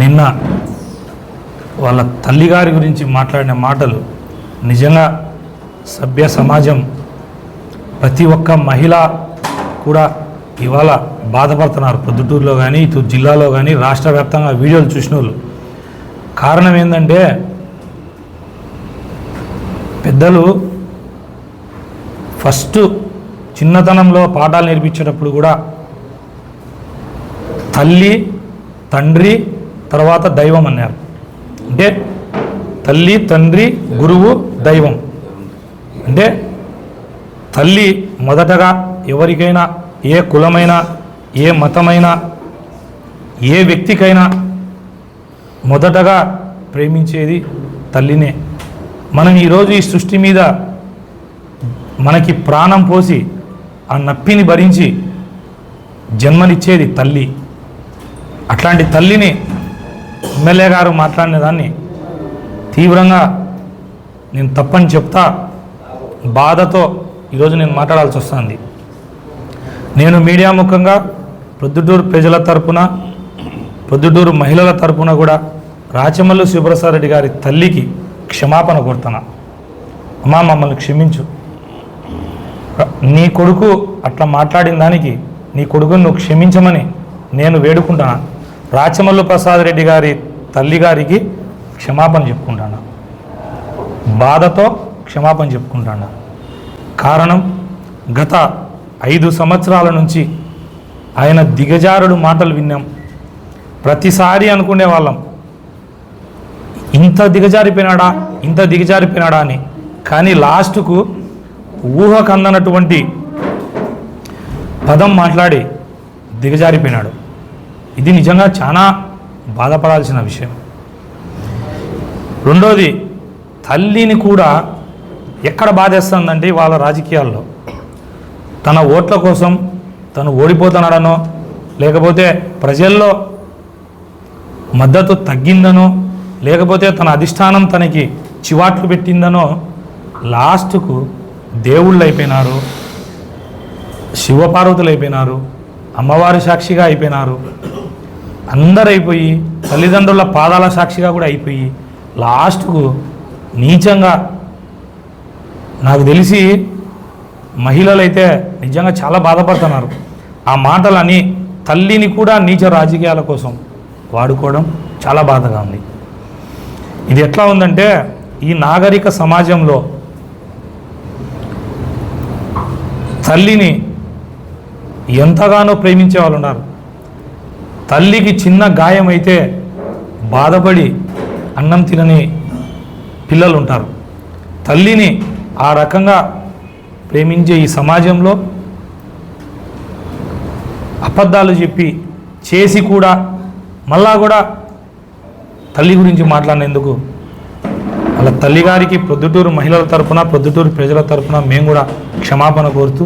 నిన్న వాళ్ళ తల్లిగారి గురించి మాట్లాడిన మాటలు నిజంగా సభ్య సమాజం ప్రతి ఒక్క మహిళ కూడా ఇవాళ బాధపడుతున్నారు. పొద్దుటూరులో కానీ ఇటు జిల్లాలో కానీ రాష్ట్ర వ్యాప్తంగా వీడియోలు చూసిన వాళ్ళు కారణం ఏంటంటే పెద్దలు ఫస్ట్ చిన్నతనంలో పాఠాలు నేర్పించేటప్పుడు కూడా తల్లి తండ్రి తర్వాత దైవం అన్నారు. అంటే తల్లి తండ్రి గురువు దైవం. అంటే తల్లి మొదటగా ఎవరికైనా ఏ కులమైనా ఏ మతమైనా ఏ వ్యక్తికైనా మొదటగా ప్రేమించేది తల్లినే. మనం ఈరోజు ఈ సృష్టి మీద మనకి ప్రాణం పోసి ఆ నప్పిని భరించి జన్మనిచ్చేది తల్లి. అట్లాంటి తల్లిని ఎమ్మెల్యే గారు మాట్లాడిన దాన్ని తీవ్రంగా నేను తప్పని చెప్తా బాధతో ఈరోజు నేను మాట్లాడాల్సి వస్తుంది. నేను మీడియా ముఖంగా ప్రొద్దుటూరు ప్రజల తరపున ప్రొద్దుటూరు మహిళల తరపున కూడా రాచమల్లు శివప్రసాద్ రెడ్డి గారి తల్లికి క్షమాపణ కోరుతున్నా. అమ్మా మమ్మల్ని క్షమించు. నీ కొడుకు అట్లా మాట్లాడిన దానికి నీ కొడుకును నువ్వు క్షమించమని నేను వేడుకుంటాను రాచమల్లు ప్రసాద్ రెడ్డి గారి తల్లి గారికి క్షమాపణ చెప్పుకుంటాను? బాధతో క్షమాపణ చెప్పుకుంటాను? కారణం గత ఐదు సంవత్సరాల నుంచి ఆయన దిగజారుడు మాటలు విన్నాం. ప్రతిసారి అనుకునే వాళ్ళం. ఇంత దిగజారిపోయినాడా? ఇంత దిగజారిపోయినాడా అని. కానీ లాస్ట్కు ఊహకందనటువంటి పదం మాట్లాడి దిగజారిపోయినాడు. ఇది నిజంగా చాలా బాధపడాల్సిన విషయం. రెండోది తల్లిని కూడా ఎక్కడ బాధేస్తుందంటే వాళ్ళ రాజకీయాల్లో. తన ఓట్ల కోసం తను ఓడిపోతున్నాడనో లేకపోతే ప్రజల్లో మద్దతు తగ్గిందనో లేకపోతే తన అధిష్టానం తనకి చివాట్లు పెట్టిందనో లాస్ట్కు దేవుళ్ళు అయిపోయినారు శివపార్వతులు అయిపోయినారు అమ్మవారి సాక్షిగా అయిపోయినారు. అందరైపోయి అయిపోయి తల్లిదండ్రుల పాదాల సాక్షిగా కూడా అయిపోయి లాస్ట్కు నీచంగా నాకు తెలిసి మహిళలు అయితే నిజంగా చాలా బాధపడుతున్నారు. ఆ మాటలని తల్లిని కూడా నీచ రాజకీయాల కోసం వాడుకోవడం చాలా బాధగా ఉంది. ఇది ఎట్లా ఉందంటే ఈ నాగరిక సమాజంలో తల్లిని ఎంతగానో ప్రేమించే వాళ్ళు ఉన్నారు. తల్లికి చిన్న గాయం అయితే బాధపడి అన్నం తినని పిల్లలు ఉంటారు తల్లిని ఆ రకంగా ప్రేమించే ఈ సమాజంలో అబద్ధాలు చెప్పి చేసి కూడా మళ్ళా కూడా తల్లి గురించి మాట్లాడినందుకు వాళ్ళ తల్లిగారికి ప్రొద్దుటూరు మహిళల తరపున ప్రొద్దుటూరు ప్రజల తరఫున మేము కూడా క్షమాపణ కోరుతూ